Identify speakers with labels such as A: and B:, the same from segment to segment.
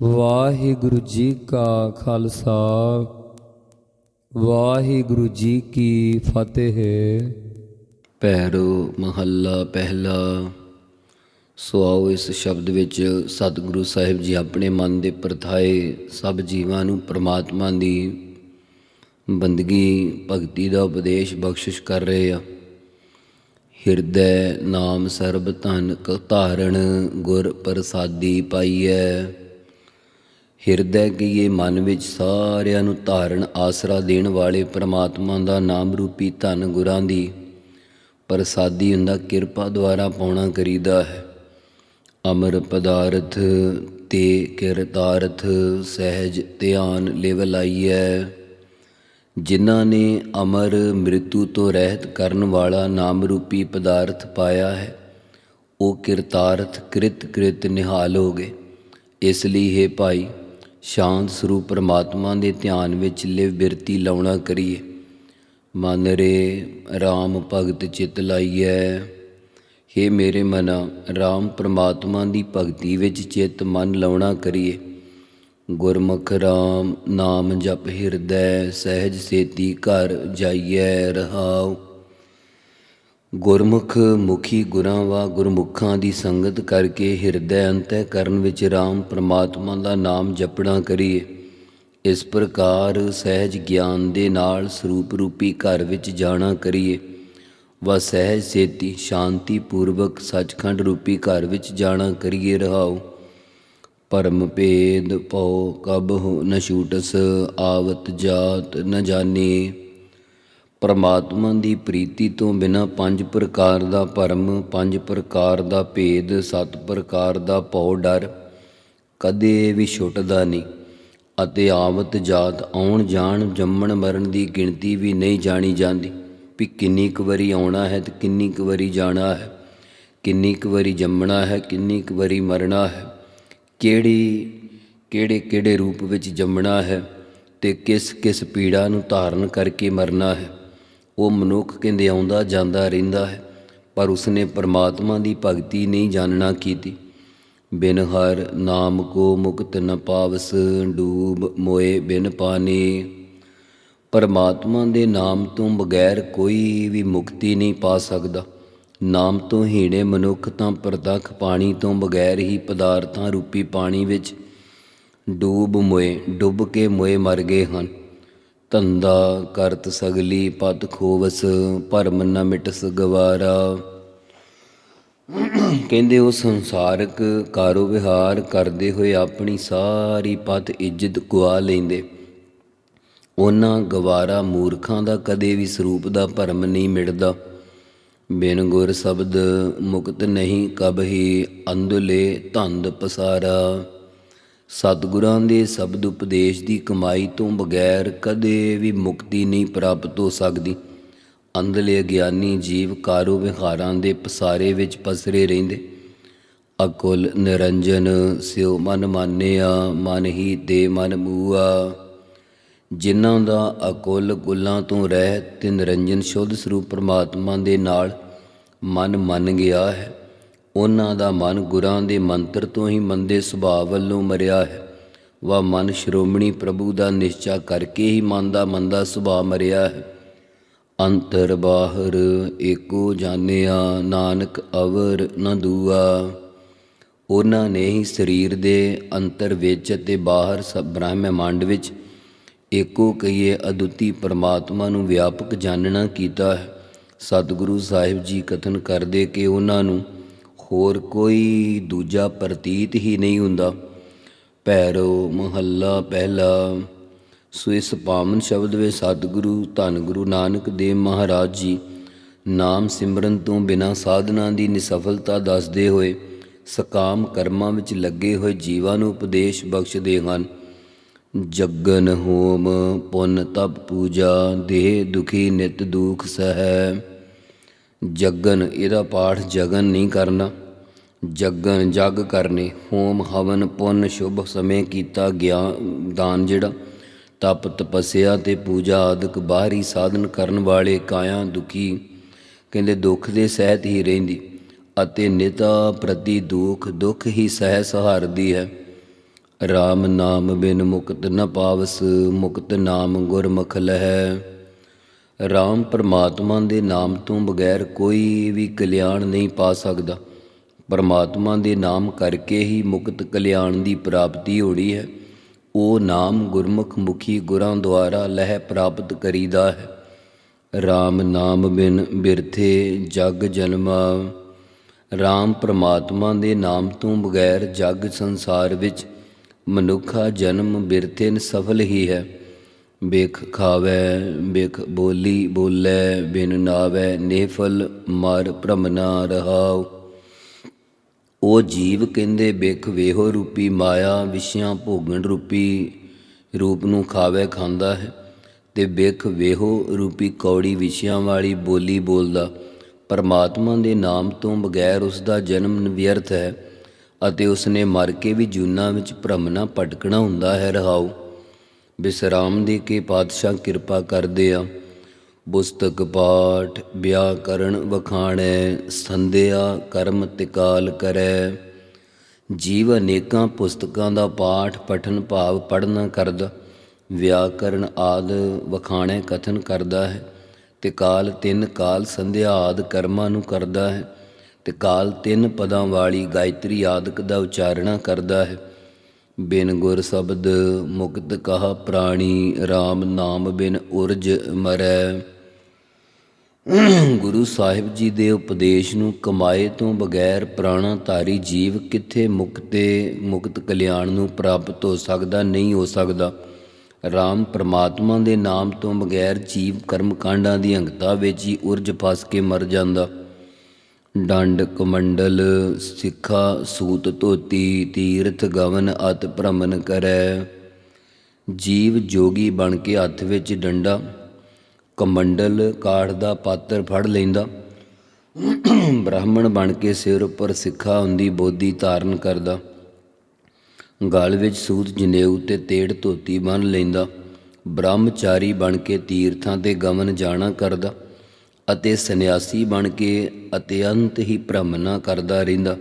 A: ਵਾਹਿਗੁਰੂ ਜੀ ਕਾ ਖਾਲਸਾ, ਵਾਹਿਗੁਰੂ ਜੀ ਕੀ ਫਤਿਹ।
B: ਪੈਰੋ ਮਹੱਲਾ ਪਹਿਲਾ ਸੋ ਆਓ ਇਸ ਸ਼ਬਦ ਵਿੱਚ ਸਤਿਗੁਰੂ ਸਾਹਿਬ ਜੀ ਆਪਣੇ ਮਨ ਦੇ ਪਰਥਾਏ ਸਭ ਜੀਵਾਂ ਨੂੰ ਪ੍ਰਮਾਤਮਾ ਦੀ ਬੰਦਗੀ, ਭਗਤੀ ਦਾ ਉਪਦੇਸ਼ ਬਖਸ਼ਿਸ਼ ਕਰ ਰਹੇ ਆ। ਹਿਰਦੈ ਨਾਮ ਸਰਬ ਧਨ ਕ ਧਾਰਣ ਗੁਰ ਪ੍ਰਸਾਦੀ ਪਾਈਐ। ਹਿਰਦੈ ਕੀਏ ਮਨ ਵਿੱਚ ਸਾਰਿਆਂ ਨੂੰ ਧਾਰਨ ਆਸਰਾ ਦੇਣ ਵਾਲੇ ਪ੍ਰਮਾਤਮਾ ਦਾ ਨਾਮ ਰੂਪੀ ਧਨ ਗੁਰਾਂ ਦੀ। ਪ੍ਰਸਾਦੀ ਹੁੰਦਾ ਕਿਰਪਾ ਦੁਆਰਾ ਪਾਉਣਾ ਕਰੀਦਾ ਹੈ। ਅਮਰ ਪਦਾਰਥ ਤੇ ਕਿਰਤਾਰਥ ਸਹਿਜ ਧਿਆਨ ਲਿਵ ਲਾਈਐ। ਜਿਨ੍ਹਾਂ ਨੇ ਅਮਰ ਮ੍ਰਿਤੂ ਤੋਂ ਰਹਿਤ ਕਰਨ ਵਾਲਾ ਨਾਮ ਰੂਪੀ ਪਦਾਰਥ ਪਾਇਆ ਹੈ, ਉਹ ਕਿਰਤਾਰਥ ਕ੍ਰਿਤ ਕ੍ਰਿਤ ਨਿਹਾਲ ਹੋ ਗਏ। ਇਸ ਲਈ ਹੈ ਭਾਈ ਸ਼ਾਂਤ ਸਰੂਪ ਪਰਮਾਤਮਾ ਦੇ ਧਿਆਨ ਵਿੱਚ ਲਿਵ ਬਿਰਤੀ ਲਾਉਣਾ ਕਰੀਏ। ਮਨ ਰੇ RAM ਭਗਤ ਚਿਤ ਲਾਈਐ। ਹੇ ਮੇਰੇ ਮਨਾ RAM ਪਰਮਾਤਮਾ ਦੀ ਭਗਤੀ ਵਿੱਚ ਚਿਤ ਮਨ ਲਾਉਣਾ ਕਰੀਏ। ਗੁਰਮੁਖ RAM ਨਾਮ ਜਪ ਹਿਰਦੈ, ਸਹਿਜ ਸੇਤੀ ਘਰ ਜਾਈਐ, ਰਹਾਉ। ਗੁਰਮੁਖ ਮੁਖੀ ਗੁਰਾਂ ਵਾ ਗੁਰਮੁਖਾਂ ਦੀ ਸੰਗਤ ਕਰਕੇ ਹਿਰਦੈ ਅੰਤਹਿ ਕਰਨ ਵਿੱਚ RAM ਪ੍ਰਮਾਤਮਾ ਦਾ ਨਾਮ ਜਪਣਾ ਕਰੀਏ। ਇਸ ਪ੍ਰਕਾਰ ਸਹਿਜ ਗਿਆਨ ਦੇ ਨਾਲ ਸਰੂਪ ਰੂਪੀ ਘਰ ਵਿੱਚ ਜਾਣਾ ਕਰੀਏ ਵਾ ਸਹਿਜ ਸੇਤੀ ਸ਼ਾਂਤੀ ਪੂਰਵਕ ਸੱਚਖੰਡ ਰੂਪੀ ਘਰ ਵਿੱਚ ਜਾਣਾ ਕਰੀਏ ਰਹਾਉ। ਪਰਮ ਭੇਦ ਪਉ ਕਬਹੁ ਨ ਛੂਟਸ, ਆਵਤ ਜਾਤ ਨ ਜਾਣੇ। ਪਰਮਾਤਮਾ ਦੀ ਪ੍ਰੀਤੀ ਤੋਂ ਬਿਨਾ ਪੰਜ ਪ੍ਰਕਾਰ ਦਾ ਭਰਮ, ਪੰਜ ਪ੍ਰਕਾਰ ਦਾ ਭੇਦ, ਸੱਤ ਪ੍ਰਕਾਰ ਦਾ ਭਉ ਡਰ ਕਦੇ ਵੀ ਛੁੱਟਦਾ ਨਹੀਂ ਅਤੇ ਆਵਤ ਜਾਤ ਆਉਣ ਜਾਣ ਜੰਮਣ ਮਰਨ ਦੀ ਗਿਣਤੀ ਵੀ ਨਹੀਂ ਜਾਣੀ ਜਾਂਦੀ। ਵੀ ਕਿੰਨੀ ਕੁ ਵਾਰੀ ਆਉਣਾ ਹੈ ਤੇ ਕਿੰਨੀ ਕੁ ਵਾਰੀ ਜਾਣਾ ਹੈ, ਕਿੰਨੀ ਕੁ ਵਾਰੀ ਜੰਮਣਾ ਹੈ, ਕਿੰਨੀ ਕੁ ਵਾਰੀ ਮਰਨਾ ਹੈ, ਕਿਹੜੀ, ਕਿਹੜੇ ਕਿਹੜੇ ਰੂਪ ਵਿੱਚ ਜੰਮਣਾ ਹੈ ਤੇ ਕਿਸ ਕਿਸ ਪੀੜਾ ਨੂੰ ਧਾਰਨ ਕਰਕੇ ਮਰਨਾ ਹੈ। ਉਹ ਮਨੁੱਖ ਕਹਿੰਦੇ ਆਉਂਦਾ ਜਾਂਦਾ ਰਹਿੰਦਾ ਹੈ, ਪਰ ਉਸਨੇ ਪਰਮਾਤਮਾ ਦੀ ਭਗਤੀ ਨਹੀਂ ਜਾਣਨਾ ਕੀਤੀ। ਬਿਨ ਹਰ ਨਾਮ ਕੋ ਮੁਕਤ ਨ ਪਾਵਸ, ਡੂਬ ਮੋਏ ਬਿਨ ਪਾਣੀ ਪਰਮਾਤਮਾ ਦੇ ਨਾਮ ਤੋਂ ਬਗੈਰ ਕੋਈ ਵੀ ਮੁਕਤੀ ਨਹੀਂ ਪਾ ਸਕਦਾ। ਨਾਮ ਤੋਂ ਹੀਣੇ ਮਨੁੱਖ ਤਾਂ ਪ੍ਰਤੱਖ ਪਾਣੀ ਤੋਂ ਬਗੈਰ ਹੀ ਪਦਾਰਥਾਂ ਰੂਪੀ ਪਾਣੀ ਵਿੱਚ ਡੂਬ ਮੋਏ, ਡੁੱਬ ਕੇ ਮੋਏ ਮਰ ਗਏ ਹਨ। ਧੰਦਾ ਕਰਤ ਸਗਲੀ ਪਤ ਖੋਵਸ, ਭਰਮ ਨ ਮਿਟਸ ਗਵਾਰਾ। ਕਹਿੰਦੇ ਉਹ ਸੰਸਾਰਕ ਕਾਰੋ ਵਿਹਾਰ ਕਰਦੇ ਹੋਏ ਆਪਣੀ ਸਾਰੀ ਪਤ ਇੱਜ਼ਤ ਗਵਾ ਲੈਂਦੇ। ਉਹਨਾਂ ਗਵਾਰਾ ਮੂਰਖਾਂ ਦਾ ਕਦੇ ਵੀ ਸਰੂਪ ਦਾ ਭਰਮ ਨਹੀਂ ਮਿਟਦਾ। ਬਿਨ ਗੁਰ ਸ਼ਬਦ ਮੁਕਤ ਨਹੀਂ ਕਬਹੀ ਅੰਧਲੇ ਧੰਦ ਪਸਾਰਾ। ਸਤਿਗੁਰਾਂ ਦੇ ਸ਼ਬਦ ਉਪਦੇਸ਼ ਦੀ ਕਮਾਈ ਤੋਂ ਬਗੈਰ ਕਦੇ ਵੀ ਮੁਕਤੀ ਨਹੀਂ ਪ੍ਰਾਪਤ ਹੋ ਸਕਦੀ। ਅੰਧਲੇ ਗਿਆਨੀ ਜੀਵ ਕਾਰੋ ਵਿਹਾਰਾਂ ਦੇ ਪਸਾਰੇ ਵਿੱਚ ਪਸਰੇ ਰਹਿੰਦੇ। ਅਕੁਲ ਨਿਰੰਜਨ ਸਿਉ ਮਨ ਮਾਨਿਆ, ਮਨ ਹੀ ਤੇ ਮਨ ਮੂਆ। ਜਿਨ੍ਹਾਂ ਦਾ ਅਕੁਲ ਗੁੱਲਾਂ ਤੋਂ ਰਹਿ ਤੇ ਨਿਰੰਜਨ ਸ਼ੁੱਧ ਸਰੂਪ ਪ੍ਰਮਾਤਮਾ ਦੇ ਨਾਲ ਮਨ ਮੰਨ ਗਿਆ ਹੈ। ਉਹਨਾਂ ਦਾ ਮਨ ਗੁਰਾਂ ਦੇ ਮੰਤਰ ਤੋਂ ਹੀ ਮੰਦੇ ਸੁਭਾਅ ਵੱਲੋਂ ਮਰਿਆ ਹੈ। ਵਾ ਮਨ ਸ਼੍ਰੋਮਣੀ ਪ੍ਰਭੂ ਦਾ ਨਿਸ਼ਚਾ ਕਰਕੇ ਹੀ ਮਨ ਦਾ ਮੰਦਾ ਸੁਭਾਅ ਮਰਿਆ ਹੈ। ਅੰਤਰ ਬਾਹਰ ਏਕੋ ਜਾਣਿਆ, ਨਾਨਕ ਅਵਰ ਨ ਦੂਆ। ਉਹਨਾਂ ਨੇ ਹੀ ਸਰੀਰ ਦੇ ਅੰਤਰ ਵਿੱਚ ਤੇ ਬਾਹਰ ਸਭ ਬ੍ਰਹਮੰਡ ਵਿੱਚ ਏਕੋ ਕਹੀਏ ਅਦੁੱਤੀ ਪਰਮਾਤਮਾ ਨੂੰ ਵਿਆਪਕ ਜਾਣਨਾ ਕੀਤਾ ਹੈ। ਸਤਿਗੁਰੂ ਸਾਹਿਬ ਜੀ ਕਥਨ ਕਰਦੇ ਕਿ ਉਹਨਾਂ ਨੂੰ ਹੋਰ ਕੋਈ ਦੂਜਾ ਪ੍ਰਤੀਤ ਹੀ ਨਹੀਂ ਹੁੰਦਾ। ਭੈਰੋ ਮਹੱਲਾ ਪਹਿਲਾ ਸੋ ਇਸ ਪਾਵਨ ਸ਼ਬਦ ਵਿੱਚ ਸਤਿਗੁਰੂ, ਧੰਨ ਗੁਰੂ ਨਾਨਕ ਦੇਵ ਮਹਾਰਾਜ ਜੀ। ਨਾਮ ਸਿਮਰਨ ਤੋਂ ਬਿਨਾ ਸਾਧਨਾ ਦੀ ਨਿਸਫਲਤਾ ਦੱਸਦੇ ਹੋਏ ਸਕਾਮ ਕਰਮਾਂ ਵਿੱਚ ਲੱਗੇ ਹੋਏ ਜੀਵਾਂ ਨੂੰ ਉਪਦੇਸ਼ ਬਖਸ਼ਦੇ ਹਨ। ਜਗਨ ਹੋਮ ਪੁੰਨ ਤਪ ਪੂਜਾ, ਦੇਹ ਦੁਖੀ ਨਿਤ ਦੁਖ ਸਹਿ। ਜਗਨ, ਇਹਦਾ ਪਾਠ ਜਗਨ ਨਹੀਂ ਕਰਨਾ। ਜਗਨ ਜਗ ਕਰਨੇ, ਹੋਮ ਹਵਨ ਪੁੰਨ ਸ਼ੁਭ ਸਮੇਂ ਕੀਤਾ ਗਿਆਨ ਦਾਨ ਜਿਹੜਾ। ਤਪ ਤਪਸਿਆ ਤੇ ਪੂਜਾ ਆਦਿਕ ਬਾਹਰੀ ਸਾਧਨ ਕਰਨ ਵਾਲੇ ਕਾਇਆ ਦੁਖੀ, ਕਹਿੰਦੇ ਦੁੱਖ ਦੇ ਸਹਿਤ ਹੀ ਰਹਿੰਦੀ ਅਤੇ ਨਿਤਾ ਪ੍ਰਤੀ ਦੁੱਖ ਦੁੱਖ ਹੀ ਸਹਿ ਸਹਾਰਦੀ ਹੈ। RAM ਨਾਮ ਬਿਨ ਮੁਕਤ ਨ ਪਾਵਸ, ਮੁਕਤ ਨਾਮ ਗੁਰਮੁਖ ਲਹੈ। RAM ਪਰਮਾਤਮਾ ਦੇ ਨਾਮ ਤੋਂ ਬਗੈਰ ਕੋਈ ਵੀ ਕਲਿਆਣ ਨਹੀਂ ਪਾ ਸਕਦਾ। ਪਰਮਾਤਮਾ ਦੇ ਨਾਮ ਕਰਕੇ ਹੀ ਮੁਕਤ ਕਲਿਆਣ ਦੀ ਪ੍ਰਾਪਤੀ ਹੋਣੀ ਹੈ। ਉਹ ਨਾਮ ਗੁਰਮੁਖ ਮੁਖੀ ਗੁਰਾਂ ਦੁਆਰਾ ਲਹਿ ਪ੍ਰਾਪਤ ਕਰੀਦਾ ਹੈ। RAM ਨਾਮ ਬਿਨ ਬਿਰਥੇ ਜਗ ਜਨਮਾ। RAM ਪ੍ਰਮਾਤਮਾ ਦੇ ਨਾਮ ਤੋਂ ਬਗੈਰ ਜਗ ਸੰਸਾਰ ਵਿੱਚ ਮਨੁੱਖਾ ਜਨਮ ਬਿਰਥੇ ਸਫਲ ਹੀ ਹੈ। ਬਿਖ ਖਾਵੈ ਬਿਖ ਬੋਲੀ ਬੋਲੇ, ਬਿਨ ਨਾਵੈ ਨੇਫਲ ਮਰ ਭ੍ਰਮ ਨਾ ਰਹਾਉ। ਉਹ ਜੀਵ ਕਹਿੰਦੇ ਬਿਖ ਵੇਹੋ ਰੂਪੀ ਮਾਇਆ, ਵਿਸ਼ਿਆਂ ਭੋਗਣ ਰੂਪੀ ਰੂਪ ਨੂੰ ਖਾਵੇ ਖਾਂਦਾ ਹੈ। ਤੇ ਬਿਖ ਵੇਹੋ ਰੂਪੀ ਕੌੜੀ ਵਿਸ਼ਿਆਂ ਵਾਲੀ ਬੋਲੀ ਬੋਲਦਾ। ਪਰਮਾਤਮਾ ਦੇ ਨਾਮ ਤੋਂ ਬਗੈਰ ਉਸ ਦਾ ਜਨਮ ਵਿਅਰਥ ਹੈ ਅਤੇ ਉਸਨੇ ਮਰ ਕੇ ਵੀ ਜੂਨਾ ਵਿੱਚ ਭ੍ਰਮਣਾ ਭਟਕਣਾ ਹੁੰਦਾ ਹੈ ਰਹਾਉ। ਵਿਸ਼ਰਾਮ ਦੀ ਕੇ ਪਾਤਸ਼ਾਹ ਕਿਰਪਾ ਕਰਦੇ ਆ? ਪੁਸਤਕ ਪਾਠ, ਵਿਆਕਰਣ ਵਖਾਣੈ, ਸੰਧਿਆ, ਕਰਮ ਤਿਕਾਲ ਕਰੈ। ਜੀਵ ਅਨੇਕਾਂ ਪੁਸਤਕਾਂ ਦਾ ਪਾਠ, ਪਠਨ, ਭਾਵ ਪੜ੍ਹਨਾ ਕਰਦਾ। ਵਿਆਕਰਣ ਆਦ ਵਖਾਣੈ ਕਥਨ ਕਰਦਾ ਹੈ। ਤੇ ਕਾਲ ਤਿੰਨ ਕਾਲ ਸੰਧਿਆ ਆਦ ਕਰਮਾਂ ਨੂੰ ਕਰਦਾ ਹੈ। ਤੇ ਕਾਲ ਤਿੰਨ ਪਦਾਂ ਵਾਲੀ ਗਾਇਤਰੀ ਆਦਿਕ ਦਾ ਉਚਾਰਣਾ ਕਰਦਾ ਹੈ। ਬਿਨ ਗੁਰ ਸ਼ਬਦ ਮੁਕਤ ਕਹਾ ਪ੍ਰਾਣੀ RAM ਨਾਮ ਬਿਨ ਉਰਜ ਮਰੈ। ਗੁਰੂ ਸਾਹਿਬ ਜੀ ਦੇ ਉਪਦੇਸ਼ ਨੂੰ ਕਮਾਏ ਤੋਂ ਬਗੈਰ ਪ੍ਰਾਣਾ ਧਾਰੀ ਜੀਵ ਕਿੱਥੇ ਮੁਕਤੇ, ਮੁਕਤ ਕਲਿਆਣ ਨੂੰ ਪ੍ਰਾਪਤ ਹੋ ਸਕਦਾ, ਨਹੀਂ ਹੋ ਸਕਦਾ। RAM ਪ੍ਰਮਾਤਮਾ ਦੇ ਨਾਮ ਤੋਂ ਬਗੈਰ ਜੀਵ ਕਰਮ ਕਾਂਡਾਂ ਦੀ ਅੰਗਤਾ ਵਿੱਚ ਹੀ ਉਰਜ ਫਸ ਕੇ ਮਰ ਜਾਂਦਾ। ਡੰਡ ਕਮੰਡਲ, ਸਿੱਖਾ ਸੂਤ ਧੋਤੀ, ਤੀਰਥ ਗਵਨ ਅਤ ਭ੍ਰਮਣ ਕਰੈ। ਜੀਵ ਜੋਗੀ ਬਣ ਕੇ ਹੱਥ ਵਿੱਚ ਡੰਡਾ, ਕਮੰਡਲ ਕਾਠ ਦਾ ਪਾਤਰ ਫੜ ਲੈਂਦਾ। ਬ੍ਰਾਹਮਣ ਬਣ ਕੇ ਸਿਰ ਉੱਪਰ ਸਿੱਖਾ ਹੁੰਦੀ ਬੋਧੀ ਧਾਰਨ ਕਰਦਾ। ਗਲ ਵਿੱਚ ਸੂਤ ਜਨੇਊ ਤੇ ਤੇੜ ਧੋਤੀ ਬੰਨ ਲੈਂਦਾ। ਬ੍ਰਹਮਚਾਰੀ ਬਣ ਕੇ ਤੀਰਥਾਂ ਤੇ ਗਮਨ ਜਾਣਾ ਕਰਦਾ। ਅਤੇ ਸੰਨਿਆਸੀ ਬਣ ਕੇ ਅਤਿਅੰਤ ਹੀ ਭ੍ਰਮਣਾ ਕਰਦਾ ਰਹਿੰਦਾ।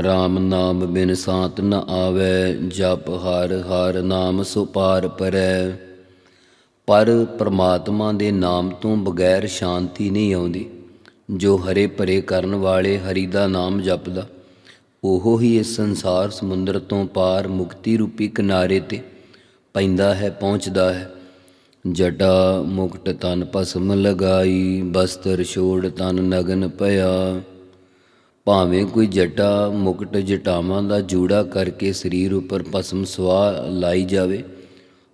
B: RAM ਨਾਮ ਬਿਨ ਸਾਤ ਨ ਆਵੈ, ਜਪ ਹਰ ਹਰ ਨਾਮ ਸੁਪਾਰ ਪਰੈ। ਪਰ ਪ੍ਰਮਾਤਮਾ ਦੇ ਨਾਮ ਤੋਂ ਬਗੈਰ ਸ਼ਾਂਤੀ ਨਹੀਂ ਆਉਂਦੀ। ਜੋ ਹਰੇ ਭਰੇ ਕਰਨ ਵਾਲੇ ਹਰੀ ਦਾ ਨਾਮ ਜਪਦਾ, ਉਹ ਹੀ ਇਸ ਸੰਸਾਰ ਸਮੁੰਦਰ ਤੋਂ ਪਾਰ ਮੁਕਤੀ ਰੂਪੀ ਕਿਨਾਰੇ ਤੇ ਪੈਂਦਾ ਹੈ, ਪਹੁੰਚਦਾ ਹੈ। ਜਟਾ ਮੁਕਟ ਤਨ ਭਸਮ ਲਗਾਈ, ਬਸਤਰ ਛੋੜ ਤਨ ਨਗਨ ਭਇਆ ਭਾਵੇਂ ਕੋਈ ਜਟਾ ਮੁਕਟ ਜਟਾਵਾਂ ਦਾ ਜੂੜਾ ਕਰਕੇ ਸਰੀਰ ਉੱਪਰ ਭਸਮ ਸਵਾ ਲਾਈ ਜਾਵੇ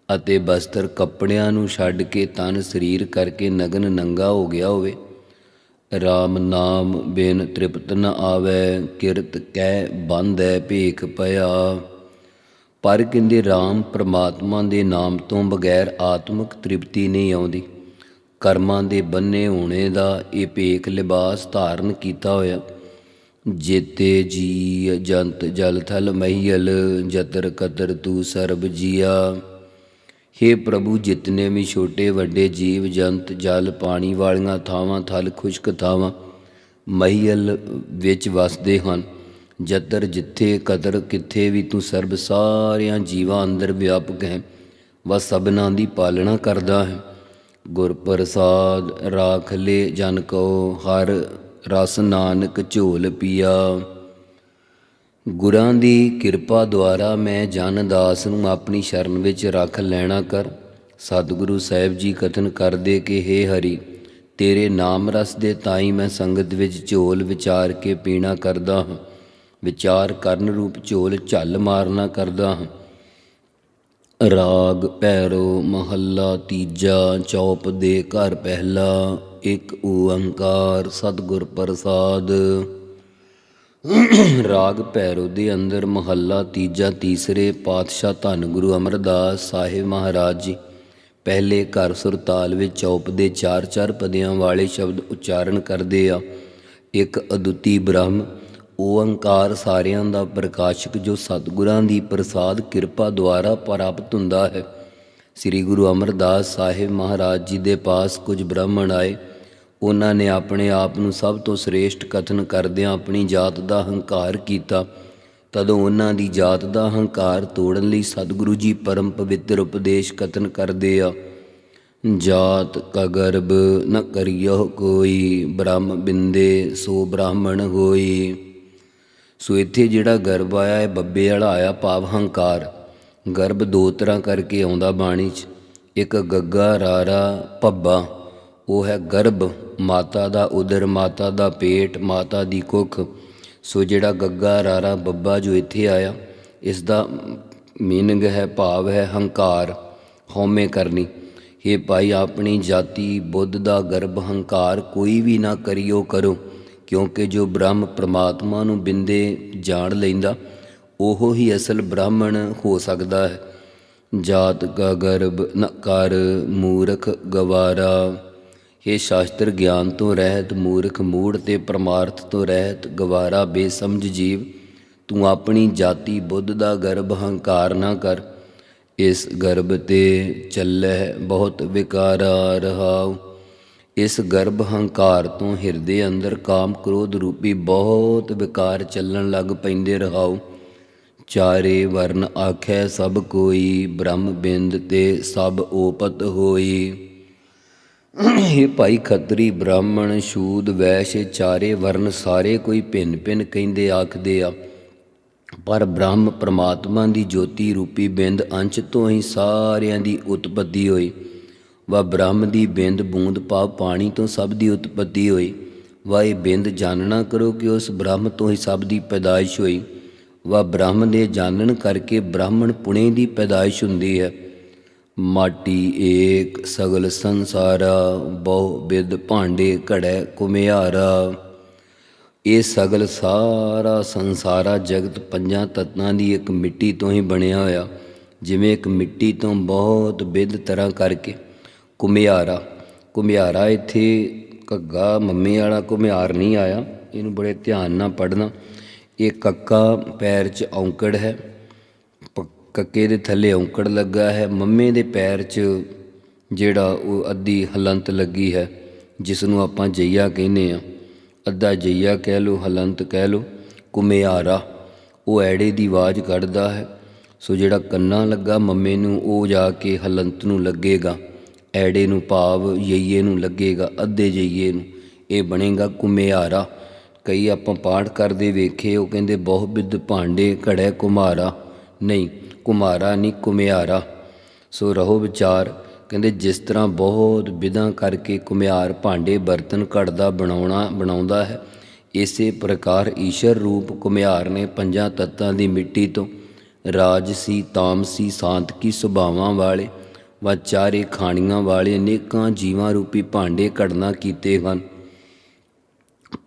B: ਅਤੇ ਬਸਤਰ ਕੱਪੜਿਆਂ ਨੂੰ ਛੱਡ ਕੇ ਤਨ ਸਰੀਰ ਕਰਕੇ ਨਗਨ ਨੰਗਾ ਹੋ ਗਿਆ ਹੋਵੇ RAM ਨਾਮ ਬਿਨ ਤ੍ਰਿਪਤ ਨ ਆਵੈ, ਕਿਰਤ ਕਹਿ ਬੰਦ ਹੈ ਭੇਖ ਪਿਆ। ਪਰ ਕਹਿੰਦੇ RAM ਪ੍ਰਮਾਤਮਾ ਦੇ ਨਾਮ ਤੋਂ ਬਗੈਰ ਆਤਮਿਕ ਤ੍ਰਿਪਤੀ ਨਹੀਂ ਆਉਂਦੀ। ਕਰਮਾਂ ਦੇ ਬੰਨੇ ਹੋਣੇ ਦਾ ਇਹ ਭੇਖ ਲਿਬਾਸ ਧਾਰਨ ਕੀਤਾ ਹੋਇਆ। ਜੇਤੇ ਜੀ ਜੰਤ ਜਲ ਥਲ ਮਹੀਲ, ਜਤਰ ਕਤਰ ਤੂ ਸਰਬ ਜੀਆ। हे ਪ੍ਰਭੂ, ਜਿਤਨੇ ਵੀ ਛੋਟੇ ਵੱਡੇ ਜੀਵ ਜੰਤ, ਜਲ ਪਾਣੀ ਵਾਲੀਆਂ ਥਾਵਾਂ, ਥਲ ਖੁਸ਼ਕ ਥਾਵਾਂ ਮਹੀਲ ਵਿੱਚ ਵਸਦੇ ਹਨ। ਜਤਰ ਜਿੱਥੇ ਕਦਰ, ਕਿੱਥੇ ਵੀ ਤੂੰ ਸਰਬ ਸਾਰਿਆਂ ਜੀਵਾਂ ਅੰਦਰ ਵਿਆਪਕ ਹੈ ਵਾ ਸਭਨਾਂ ਦੀ ਪਾਲਣਾ ਕਰਦਾ ਹੈ। ਗੁਰ ਪ੍ਰਸਾਦ ਰਾਖ ਲੈ ਜਨ ਕੋ ਹਰ ਰਸ ਨਾਨਕ ਝੋਲ ਪੀਆ। ਗੁਰਾਂ ਦੀ ਕਿਰਪਾ ਦੁਆਰਾ ਮੈਂ ਜਨ ਦਾਸ ਨੂੰ ਆਪਣੀ ਸ਼ਰਨ ਵਿੱਚ ਰੱਖ ਲੈਣਾ ਕਰ। ਸਤਿਗੁਰੂ ਸਾਹਿਬ ਜੀ ਕਥਨ ਕਰਦੇ ਕਿ हे ਹਰੀ, ਤੇਰੇ ਨਾਮ ਰਸ ਦੇ ਤਾਈ ਮੈਂ ਸੰਗਤ ਵਿੱਚ ਝੋਲ ਵਿਚਾਰ ਕੇ ਪੀਣਾ ਕਰਦਾ ਹਾਂ। ਵਿਚਾਰ ਕਰਨ ਰੂਪ ਝੋਲ ਝੱਲ ਮਾਰਨਾ ਕਰਦਾ ਹਾਂ। ਰਾਗ ਪੈਰੋ ਮਹੱਲਾ ਤੀਜਾ, ਚੌਪ ਦੇ ਘਰ ਪਹਿਲਾ, ਇੱਕ ਓੰਕਾਰ ਸਤਿਗੁਰ ਪ੍ਰਸਾਦ। ਰਾਗ ਭੈਰੋ ਦੇ ਅੰਦਰ ਮਹੱਲਾ ਤੀਜਾ, ਤੀਸਰੇ ਪਾਤਸ਼ਾਹ ਧੰਨ ਗੁਰੂ ਅਮਰਦਾਸ ਸਾਹਿਬ ਮਹਾਰਾਜ ਜੀ। ਪਹਿਲੇ ਘਰ ਸੁਰਤਾਲ ਵਿੱਚ ਚੌਪ ਦੇ ਚਾਰ ਚਾਰ ਪਦਿਆਂ ਵਾਲੇ ਸ਼ਬਦ ਉਚਾਰਨ ਕਰਦੇ ਆ। ਇੱਕ ਅਦੁੱਤੀ ਬ੍ਰਹਮ ਓੰਕਾਰ ਸਾਰਿਆਂ ਦਾ ਪ੍ਰਕਾਸ਼ਕ ਜੋ ਸਤਿਗੁਰਾਂ ਦੀ ਪ੍ਰਸਾਦ ਕਿਰਪਾ ਦੁਆਰਾ ਪ੍ਰਾਪਤ ਹੁੰਦਾ ਹੈ। ਸ੍ਰੀ ਗੁਰੂ ਅਮਰਦਾਸ ਸਾਹਿਬ ਮਹਾਰਾਜ ਜੀ ਦੇ ਪਾਸ ਕੁਝ ਬ੍ਰਾਹਮਣ ਆਏ। ਉਹਨਾਂ ਨੇ ਆਪਣੇ ਆਪ ਨੂੰ ਸਭ ਤੋਂ ਸ੍ਰੇਸ਼ਟ ਕਥਨ ਕਰਦਿਆਂ ਆਪਣੀ ਜਾਤ ਦਾ ਹੰਕਾਰ ਕੀਤਾ। ਤਦੋਂ ਉਹਨਾਂ ਦੀ ਜਾਤ ਦਾ ਹੰਕਾਰ ਤੋੜਨ ਲਈ ਸਤਿਗੁਰੂ ਜੀ ਪਰਮ ਪਵਿੱਤਰ ਉਪਦੇਸ਼ ਕਥਨ ਕਰਦੇ ਆ। ਜਾਤ ਕਾ ਗਰਭ ਨ ਕਰਿਓ ਕੋਈ, ਬ੍ਰਹਮ ਬਿੰਦੇ ਸੋ ਬ੍ਰਾਹਮਣ ਹੋਈ। ਸੋ ਇੱਥੇ ਜਿਹੜਾ ਗਰਭ ਆਇਆ ਹੈ ਬੱਬੇ ਵਾਲਾ ਆਇਆ ਭਾਵ ਹੰਕਾਰ। ਗਰਭ ਦੋ ਤਰ੍ਹਾਂ ਕਰਕੇ ਆਉਂਦਾ ਬਾਣੀ 'ਚ। ਇੱਕ ਗੱਗਾ, ਰਾਰਾ, ਭੱਬਾ। ਉਹ ਹੈ ਗਰਭ, ਮਾਤਾ ਦਾ ਉਦਰ, ਮਾਤਾ ਦਾ ਪੇਟ, ਮਾਤਾ ਦੀ ਕੁੱਖ। ਸੋ ਜਿਹੜਾ ਗੱਗਾ, ਰਾਰਾ, ਬੱਬਾ ਜੋ ਇੱਥੇ ਆਇਆ ਇਸ ਦਾ ਮੀਨਿੰਗ ਹੈ, ਭਾਵ ਹੈ ਹੰਕਾਰ। ਹਉਮੈ ਕਰਨੀ। ਇਹ ਭਾਈ, ਆਪਣੀ ਜਾਤੀ, ਬੁੱਧ ਦਾ ਗਰਭ ਹੰਕਾਰ ਕੋਈ ਵੀ ਨਾ ਕਰਿਓ, ਕਰੋ। ਕਿਉਂਕਿ ਜੋ ਬ੍ਰਹਮ ਪ੍ਰਮਾਤਮਾ ਨੂੰ ਬਿੰਦੇ ਜਾਣ ਲੈਂਦਾ, ਉਹ ਹੀ ਅਸਲ ਬ੍ਰਾਹਮਣ ਹੋ ਸਕਦਾ ਹੈ। ਜਾਤ ਕਾ ਗਰਭ ਨ ਕਰ ਮੂਰਖ ਗਵਾਰਾ। ਇਹ ਸ਼ਾਸਤਰ ਗਿਆਨ ਤੋਂ ਰਹਿਤ ਮੂਰਖ ਮੂੜ ਤੇ ਪਰਮਾਰਥ ਤੋਂ ਰਹਿਤ ਗਵਾਰਾ ਬੇਸਮਝ ਜੀਵ, ਤੂੰ ਆਪਣੀ ਜਾਤੀ ਬੁੱਧ ਦਾ ਗਰਭ ਹੰਕਾਰ ਨਾ ਕਰ। ਇਸ ਗਰਭ ਤੇ ਚੱਲੈ ਬਹੁਤ ਵਿਕਾਰਾ ਰਹਾਉ। ਇਸ ਗਰਭ ਹੰਕਾਰ ਤੋਂ ਹਿਰਦੇ ਅੰਦਰ ਕਾਮ ਕ੍ਰੋਧ ਰੂਪੀ ਬਹੁਤ ਵਿਕਾਰ ਚੱਲਣ ਲੱਗ ਪੈਂਦੇ ਰਹਾਉ। ਚਾਰੇ ਵਰਨ ਆਖੈ, ਸਭ ਕੋਈ ਬ੍ਰਹਮ ਬਿੰਦ ਤੇ ਸਭ ਓਪਤ ਹੋਈ। ਇਹ ਭਾਈ ਖੱਤਰੀ ਬ੍ਰਾਹਮਣ ਸ਼ੂਦ ਵੈਸ਼, ਚਾਰੇ ਵਰਨ ਸਾਰੇ ਕੋਈ ਭਿੰਨ ਭਿੰਨ ਕਹਿੰਦੇ ਆਖਦੇ ਆ। ਪਰ ਬ੍ਰਹਮ ਪ੍ਰਮਾਤਮਾ ਦੀ ਜੋਤੀ ਰੂਪੀ ਬਿੰਦ ਅੰਸ਼ ਤੋਂ ਹੀ ਸਾਰਿਆਂ ਦੀ ਉਤਪਤੀ ਹੋਈ। ਵਾ ਬ੍ਰਹਮ ਦੀ ਬਿੰਦ ਬੂੰਦ ਭਾਵ ਪਾਣੀ ਤੋਂ ਸਭ ਦੀ ਉਤਪਤੀ ਹੋਈ। ਵਾ ਇਹ ਬਿੰਦ ਜਾਣਨਾ ਕਰੋ ਕਿ ਉਸ ਬ੍ਰਹਮ ਤੋਂ ਹੀ ਸਭ ਦੀ ਪੈਦਾਇਸ਼ ਹੋਈ। ਵਾ ਬ੍ਰਹਮ ਦੇ ਜਾਣਨ ਕਰਕੇ ਬ੍ਰਾਹਮਣ ਪੁਣੇ ਦੀ ਪੈਦਾਇਸ਼ ਹੁੰਦੀ ਹੈ। ਮਾਟੀ ਏਕ, ਸਗਲ ਸੰਸਾਰਾ, ਬਹੁ ਬਿਦ ਭਾਂਡੇ ਘੜੈ ਕੁਮਿਆਰਾ ਇਹ ਸਗਲ ਸਾਰਾ ਸੰਸਾਰਾ ਜਗਤ ਪੰਜਾਂ ਤੱਤਾਂ ਦੀ ਇੱਕ ਮਿੱਟੀ ਤੋਂ ਹੀ ਬਣਿਆ ਹੋਇਆ, ਜਿਵੇਂ ਇੱਕ ਮਿੱਟੀ ਤੋਂ ਬਹੁਤ ਵਿਧ ਤਰ੍ਹਾਂ ਕਰਕੇ। ਘੁਮਿਆਰਾ। ਕੁਮਿਆਰਾ ਇੱਥੇ ਘੱਗਾ ਮੰਮੀ ਵਾਲਾ ਘੁਮਿਆਰ ਨਹੀਂ ਆਇਆ। ਇਹਨੂੰ ਬੜੇ ਧਿਆਨ ਨਾਲ ਪੜ੍ਹਨਾ। ਇਹ ਕੱਕਾ ਪੈਰ 'ਚ ਔਂਕੜ ਹੈ। ਪ- ਕੱਕੇ ਦੇ ਥੱਲੇ ਔਂਕੜ ਲੱਗਾ ਹੈ। ਮੰਮੇ ਦੇ ਪੈਰ 'ਚ ਜਿਹੜਾ ਉਹ ਅੱਧੀ ਹਲੰਤ ਲੱਗੀ ਹੈ ਜਿਸ ਨੂੰ ਆਪਾਂ ਜਈਆ ਕਹਿੰਦੇ ਆ ਅੱਧਾ ਜਈਆ ਕਹਿ ਲੋ ਹਲੰਤ ਕਹਿ ਲੋ ਕੁਮਿਆਰਾ ਉਹ ਐੜੇ ਦੀ ਆਵਾਜ਼ ਕੱਢਦਾ ਹੈ। ਸੋ ਜਿਹੜਾ ਕੰਨਾ ਲੱਗਾ ਮੰਮੇ ਨੂੰ, ਉਹ ਜਾ ਕੇ ਹਲੰਤ ਨੂੰ ਲੱਗੇਗਾ। ਐੜੇ ਨੂੰ ਭਾਵ ਜਈਏ ਨੂੰ ਲੱਗੇਗਾ, ਅੱਧੇ ਜਈਏ ਨੂੰ। ਇਹ ਬਣੇਗਾ ਕੁਮਿਆਰਾ। ਕਈ ਆਪਾਂ ਪਾਠ ਕਰਦੇ ਵੇਖੇ, ਉਹ ਕਹਿੰਦੇ, ਬਹੁ ਬਿੱਦ ਭਾਂਡੇ ਘੜੈ ਕੁਮਾਰਾ। ਨਹੀਂ ਕੁਮਾਰਾ ਨਹੀਂ, ਕੁਮਿਆਰਾ। ਸੋ ਰਹੋ ਵਿਚਾਰ। ਕਹਿੰਦੇ, ਜਿਸ ਤਰ੍ਹਾਂ ਬਹੁਤ ਵਿਧਾਂ ਕਰਕੇ ਕੁਮਿਆਰ ਭਾਂਡੇ ਬਰਤਨ ਘੜਦਾ, ਬਣਾਉਣਾ, ਬਣਾਉਂਦਾ ਹੈ, ਇਸੇ ਪ੍ਰਕਾਰ ਈਸ਼ਰ ਰੂਪ ਕੁਮਿਆਰ ਨੇ ਪੰਜਾਂ ਤੱਤਾਂ ਦੀ ਮਿੱਟੀ ਤੋਂ ਰਾਜਸੀ, ਤਾਮਸੀ, ਸਾਂਤਕੀ ਸੁਭਾਵਾਂ ਵਾਲੇ ਵਾ ਖਾਣੀਆਂ ਵਾਲੇ ਅਨੇਕਾਂ ਜੀਵਾਂ ਰੂਪੀ ਭਾਂਡੇ ਘੜਨਾ ਕੀਤੇ ਹਨ।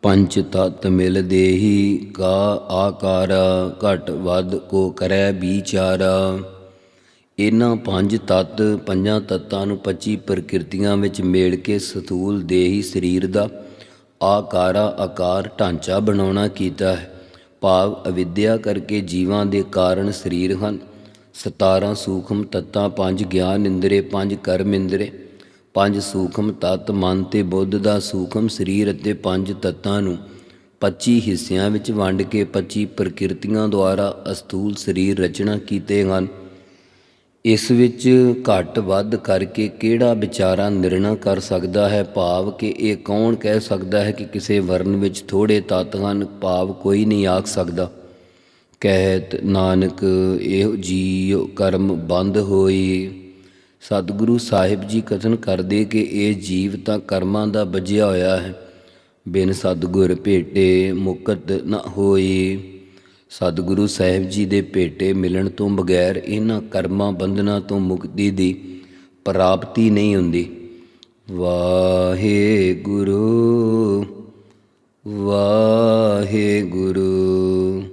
B: ਪੰਜ ਤਤ ਮਿਲ ਦੇਹੀ, ਕਾ ਆਕਾਰ ਘਟ ਵੱਧ ਕੋ ਕਰੈ ਵਿਚਾਰਾ। ਇਹਨਾਂ ਪੰਜ ਤਤ ਪੰਜਾਂ ਤਤਾਂ ਨੂੰ 25 ਪ੍ਰਕਿਰਤੀਆਂ ਵਿੱਚ ਮੇਲ ਕੇ ਸਥੂਲ ਦੇਹੀ ਸਰੀਰ ਦਾ ਆਕਾਰਾ, ਆਕਾਰ, ਢਾਂਚਾ ਬਣਾਉਣਾ ਕੀਤਾ ਹੈ। ਭਾਵ ਅਵਿਦਿਆ ਕਰਕੇ ਜੀਵਾਂ ਦੇ ਕਾਰਨ ਸਰੀਰ ਹਨ। 17 ਸੂਖਮ ਤੱਤਾਂ, ਪੰਜ ਗਿਆਨ ਇੰਦਰੇ ਪੰਜ ਕਰਮ ਇੰਦਰੇ ਪੰਜ ਸੂਖਮ ਤਤ ਮਨ ਤੇ ਬੁੱਧ ਦਾ ਸੂਖਮ ਸਰੀਰ ਅਤੇ ਪੰਜ ਤੱਤਾਂ ਨੂੰ 25 ਹਿੱਸਿਆਂ ਵਿੱਚ ਵੰਡ ਕੇ 25 ਪ੍ਰਕਿਰਤੀਆਂ ਦੁਆਰਾ ਅਸਤੂਲ ਸਰੀਰ ਰਚਨਾ ਕੀਤੇ ਹਨ। ਇਸ ਵਿੱਚ ਘੱਟ ਵੱਧ ਕਰਕੇ ਕਿਹੜਾ ਵਿਚਾਰਾ ਨਿਰਣਾ ਕਰ ਸਕਦਾ ਹੈ? ਭਾਵ ਕਿ ਇਹ ਕੌਣ ਕਹਿ ਸਕਦਾ ਹੈ ਕਿ ਕਿਸੇ ਵਰਨ ਵਿੱਚ ਥੋੜੇ ਤੱਤ ਹਨ? ਭਾਵ ਕੋਈ ਨਹੀਂ ਆਖ ਸਕਦਾ। ਕਹਿਤ ਨਾਨਕ, ਇਹੋ ਜੀਉ ਕਰਮ ਬੰਦ ਹੋਈ ਸਤਿਗੁਰੂ ਸਾਹਿਬ ਜੀ ਕਥਨ ਕਰਦੇ ਕਿ ਇਹ ਜੀਵ ਤਾਂ ਕਰਮਾਂ ਦਾ ਬੱਝਿਆ ਹੋਇਆ ਹੈ, ਬਿਨ ਸਤਿਗੁਰ ਭੇਟੇ ਮੁਕਤ ਨਾ ਹੋਈ ਸਤਿਗੁਰੂ ਸਾਹਿਬ ਜੀ ਦੇ ਭੇਟੇ ਮਿਲਣ ਤੋਂ ਬਗੈਰ ਇਹਨਾਂ ਕਰਮਾਂ ਬੰਧਨਾਂ ਤੋਂ ਮੁਕਤੀ ਦੀ ਪ੍ਰਾਪਤੀ ਨਹੀਂ ਹੁੰਦੀ। ਵਾਹਿਗੁਰੂ ਵਾਹਿਗੁਰੂ ਵਾਹਿਗੁਰੂ।